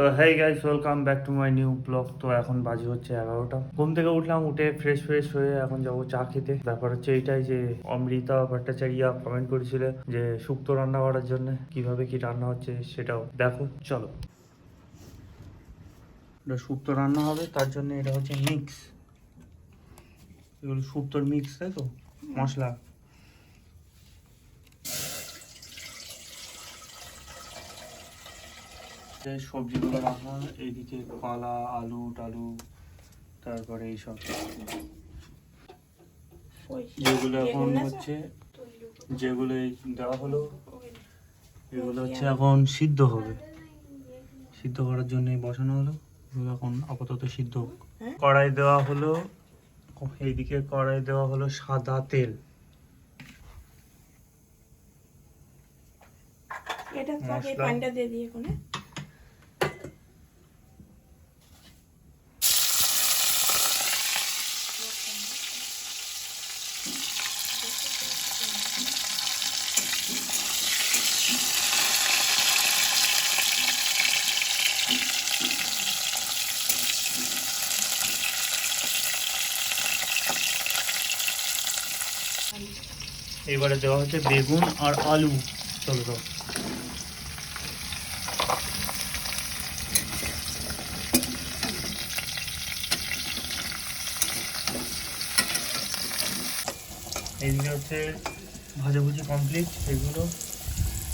তো hi guys welcome back to my new blog তো এখন বাজে হচ্ছে এগারোটা। ঘুম থেকে উঠলাম, উঠে ফ্রেশ ফ্রেশ হয়ে এখন যাব চা খেতে। ব্যাপার হচ্ছে এইটাই যে অমৃতা ভট্টাচার্যা কমেন্ট করেছিল যে শুক্তো রান্না করার জন্য, কীভাবে কি রান্না হচ্ছে সেটাও দেখো, চলো। এটা শুক্তো রান্না হবে, তার জন্য এটা হচ্ছে মিক্স এগুলো শুক্তোর মিক্স তাই তো? মশলা। যে সবজিগুলো রাখা হয় এইদিকে কলা আলু টালু তারপরে এইসব। যেগুলো এখন হচ্ছে যেগুলো দেওয়া হলো এগুলো হচ্ছে এখন সিদ্ধ হবে। সিদ্ধ করার জন্য বসানো হলো। এগুলো এখন আপাতত সিদ্ধ কড়াই দেওয়া হলো এইদিকে কড়াই দেওয়া হলো সাদা তেল। এটা দিয়ে দিয়ে কোনে এবারে দেওয়া হচ্ছে বেগুন আর আলু। চলো তো এইদিকে হচ্ছে ভাজাভুজি কমপ্লিট এগুলো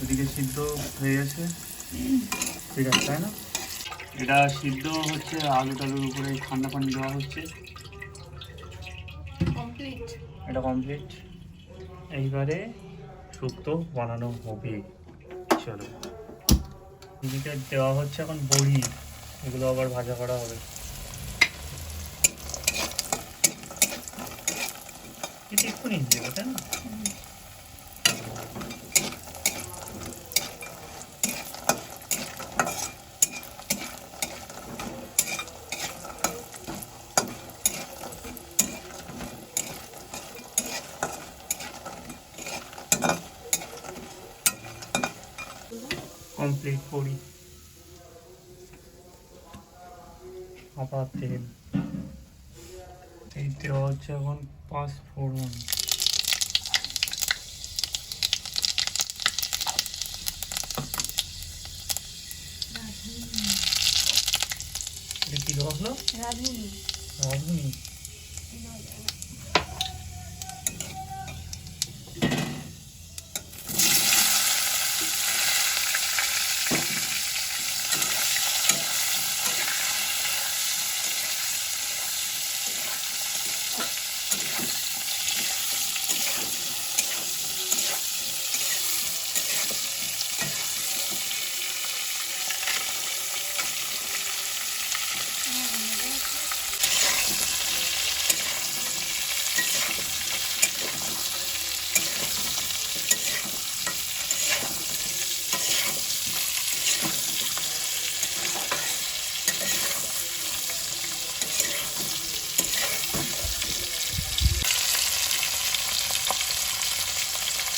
ওদিকে সিদ্ধ হয়ে গেছে। ঠিক আছে তাই না? এটা সিদ্ধ হচ্ছে আলু টালুর উপরে ঠান্ডা পানি দেওয়া হচ্ছে। কমপ্লিট এটা কমপ্লিট এইবারে শুক্তো বানানো হবে। চলো। এদিকে দেওয়া হচ্ছে এখন বড়ি, এগুলো আবার ভাজা করা হবে। এটা এক্ষুনি দেবে, তাই না? কমপ্লিট বড়ি আবার তেল এই দেওয়া হচ্ছে এখন পাঁচ ফোড়ন কি দেওয়া হলো রাঁধুনি। রাঁধুনি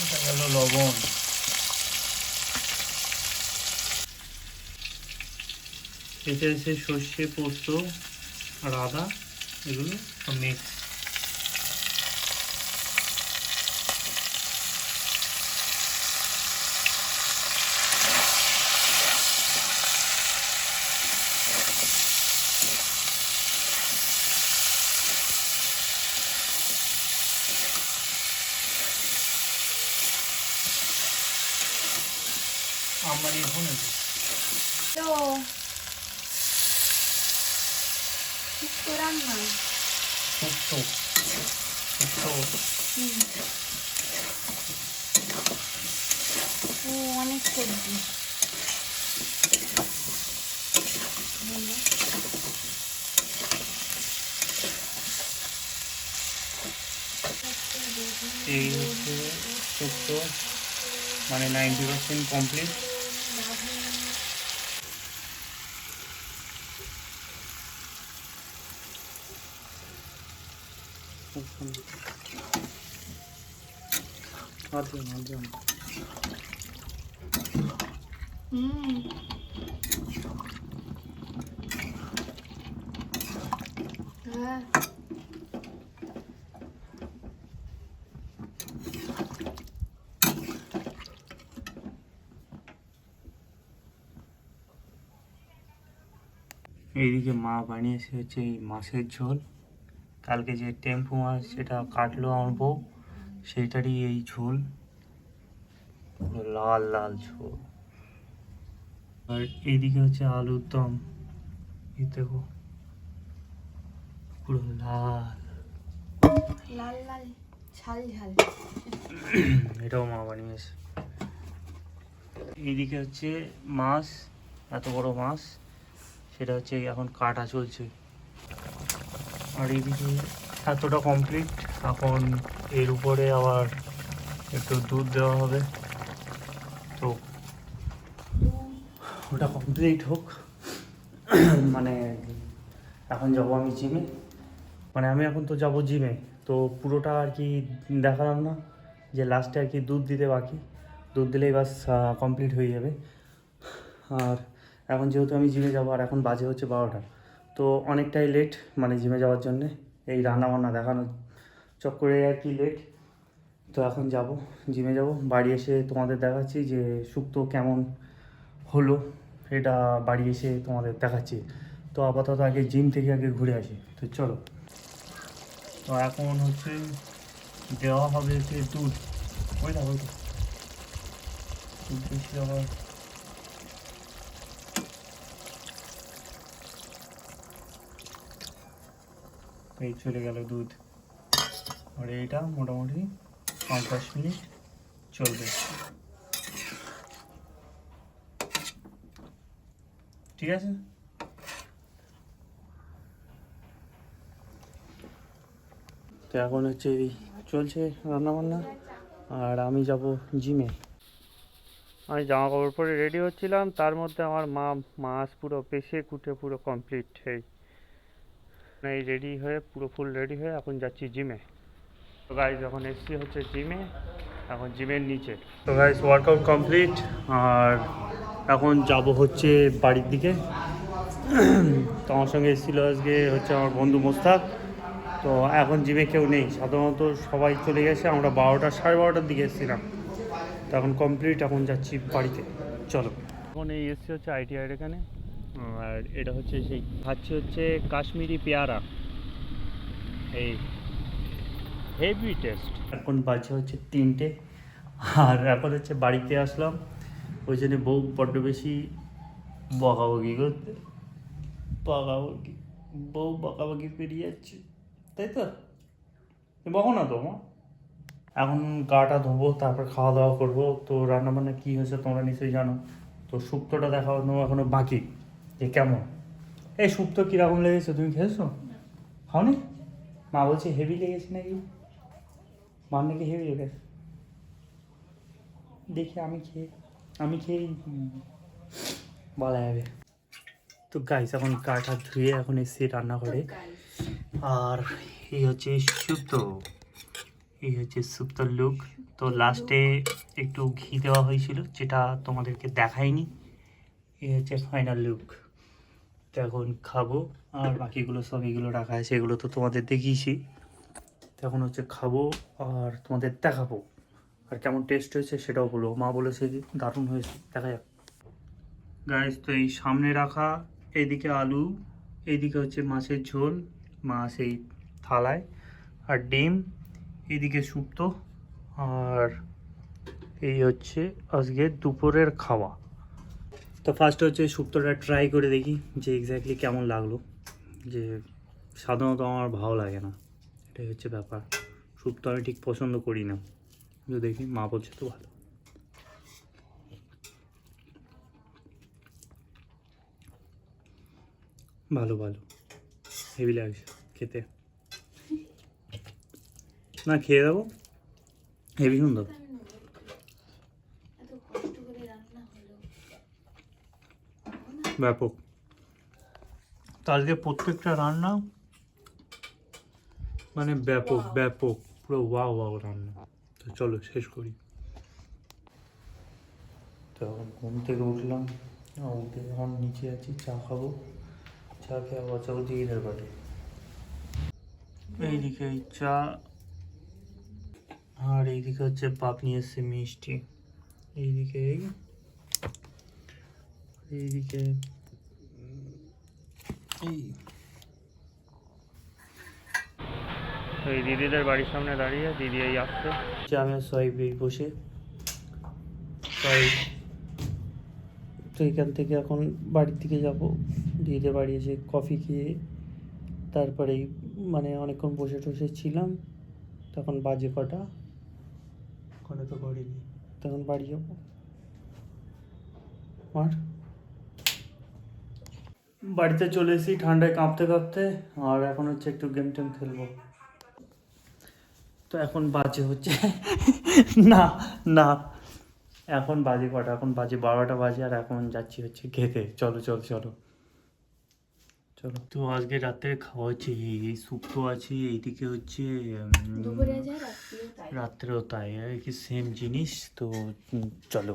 এটা গেল লবণ এটা হচ্ছে সর্ষে পোস্ত আর আদা এগুলো মিক্স আমার এখন তো রান্না? শুক্তো। শুক্তো। ও অনেক সবজি। এই হচ্ছে শুক্তো। মানে নাইনটি পার্সেন্ট কমপ্লিট మధ్యం మధ్యం এইদিকে মা বানিয়েছে হচ্ছে এই মাছের ঝোল কালকে যে টেম্পু মাছ সেটা কাটলো আমার বউ সেইটারই এই ঝোল। পুরো লাল লাল ঝোল। আর এইদিকে হচ্ছে আলুর দম। এই দেখো পুরো লাল। লাল লাল ঝাল ঝাল। এটাও মা বানিয়েছে। এইদিকে হচ্ছে মাছ এত বড় মাছ সেটা হচ্ছে এখন কাটা চলছে। আর এইদিকে এতটা কমপ্লিট এখন এর উপরে আবার একটু দুধ দেওয়া হবে। তো ওটা কমপ্লিট হোক। মানে এখন যাব আমি জিমে মানে আমি এখন তো যাব জিমে তো পুরোটা আর কি দেখালাম না যে লাস্টে আর কি দুধ দিতে বাকি। দুধ দিলেই বাস কমপ্লিট হয়ে যাবে। আর এখন যেহেতু আমি জিমে যাব, আর এখন বাজে হচ্ছে বারোটা। তো অনেকটাই লেট মানে জিমে যাওয়ার জন্যে এই রান্না বান্না দেখানো চক্করে আর কি লেট তো এখন যাব জিমে যাব। বাড়ি এসে তোমাদের দেখাচ্ছি যে শুক্তো কেমন হলো। এটা বাড়ি এসে তোমাদের দেখাচ্ছি। তো আপাতত আগে জিম থেকে আগে ঘুরে আসি। তো চলো। তো এখন হচ্ছে দেওয়া হবে হচ্ছে দুধ। দুধ বেশি আবার। এই চলে গেল দুধ। আর এইটা মোটামুটি পাঁচ দশ মিনিট চলবে। ঠিক আছে? তো এখন হচ্ছে এই চলছে রান্নাবান্না, আর আমি যাব জিমে। আমি জামা কাপড় পরে রেডি হচ্ছিলাম, তার মধ্যে আমার মা, মাছ পুরো পেশে কুটে পুরো কমপ্লিট এই। রেডি হয়ে, পুরো ফুল রেডি হয়ে এখন যাচ্ছি জিমে। তো গাইজ এখন এসছি হচ্ছে জিমে এখন জিমের নিচে। তো গাইজ ওয়ার্কআউট কমপ্লিট আর এখন যাব হচ্ছে বাড়ির দিকে। তো আমার সঙ্গে এসেছিল আজকে হচ্ছে আমার বন্ধু মোস্তাক। তো এখন জিমে কেউ নেই সাধারণত সবাই চলে গেছে। আমরা বারোটা সাড়ে বারোটার দিকে এসেছিলাম। তো এখন কমপ্লিট এখন যাচ্ছি বাড়িতে। চলো। এখন এই এসছি হচ্ছে আইটিআইয়ের এখানে। আর এটা হচ্ছে সেই খাচ্ছি হচ্ছে কাশ্মীরি পেয়ারা। এই হেভি টেস্ট এখন বাজে হচ্ছে তিনটে। আর এখন হচ্ছে বাড়িতে আসলাম। ওই জন্য বউ বড্ড বেশি বকাবকি করতে। বকাবকি। বউ বকাবকি পেরিয়ে যাচ্ছে। তাই তো? বকো না তো মা। এখন গাটা ধোবো তারপর খাওয়া দাওয়া করব। তো রান্না বান্না কী হয়েছে তোমরা নিশ্চয়ই জানো। তো শুক্তোটা দেখানো এখনও বাকি। যে কেমন? এই শুক্তো কীরকম লেগেছে তুমি খেয়েছো? খাওনি? মা বলছে হেভি লেগেছে নাকি? মার নাকি হেভি লেগেছে দেখি আমি খেয়ে আমি খেয়ে বলা যাবে তো গাইস এখন কাঠা ধুয়ে এখন এসছি রান্নাঘরে আর এই হচ্ছে শুক্তো এই হচ্ছে শুক্তোর লুক তো লাস্টে একটু ঘি দেওয়া হয়েছিল যেটা তোমাদেরকে দেখাইনি এই হচ্ছে ফাইনাল লুক তো এখন খাব। আর বাকিগুলো সব এগুলো রাখা আছে এগুলো তো তোমাদের দেখিয়েছি। তো এখন হচ্ছে খাব আর তোমাদের দেখাবো। আর কেমন টেস্ট হয়েছে সেটাও বলব মা বলেছে দারুণ হয়েছে। দেখা যাক। গাইস তো এই সামনে রাখা, এইদিকে আলু, এইদিকে হচ্ছে মাছের ঝোল, মাছ এই থালায়। আর ডিম, এইদিকে শুক্তো আর এই হচ্ছে আজকে দুপুরের খাওয়া। তো ফার্স্ট হচ্ছে শুক্তোটা ট্রাই করে দেখি যে এক্স্যাক্টলি কেমন লাগল। যে সাধারণত আমার ভালো লাগে না। এটাই হচ্ছে ব্যাপার। স্যুপ তো আমি ঠিক পছন্দ করি না। কিন্তু দেখি মা বলছে তো ভালো। ভালো ভালো। হেভি লাগছে খেতে। না, খেয়ে দেবো। হেভি সুন্দর ব্যাপক। তো আজকে প্রত্যেকটা রান্না মানে ব্যাপক ব্যাপক, পুরো ওয়াও ওয়াও রান্না। তো চলো, শেষ করি। তো ঘুম থেকে উঠলাম, উঠে এখন নিচে আছি, চা খাব। চা খেয়ে আবার যাব দিদিদের বাড়ি। এইদিকে এই চা, আর এইদিকে হচ্ছে বাপ নিয়ে এসছে মিষ্টি। এইদিকে এইদিকে, এই তো এই দিদিদের বাড়ির সামনে দাঁড়িয়ে দিদি এই আসছে। যে আমি আর সোহাইব এই বসে। তো এখান থেকে এখন বাড়ির দিকে যাব। দিদিদের বাড়ি এসে কফি খেয়ে তারপরে মানে অনেকক্ষণ বসে টসে ছিলাম। তখন বাজে কটা। কটা তো করিনি। তখন বাড়ি যাব। আর বাড়িতে চলে এসেছি ঠান্ডায় কাঁপতে কাঁপতে আর এখন হচ্ছে একটু গেম টেম খেলব। তো এখন বাজে হচ্ছে। না না। এখন বাজে কটা? এখন বাজে বারোটা বাজে আর এখন যাচ্ছি হচ্ছে খেতে। চলো চলো চলো। চলো। তো আজকে রাতে খাওয়া হচ্ছে এই এই শুক্তো আছে এইদিকে হচ্ছে তাই। রাত্রেও তাই। আর কি সেম জিনিস তো চলো।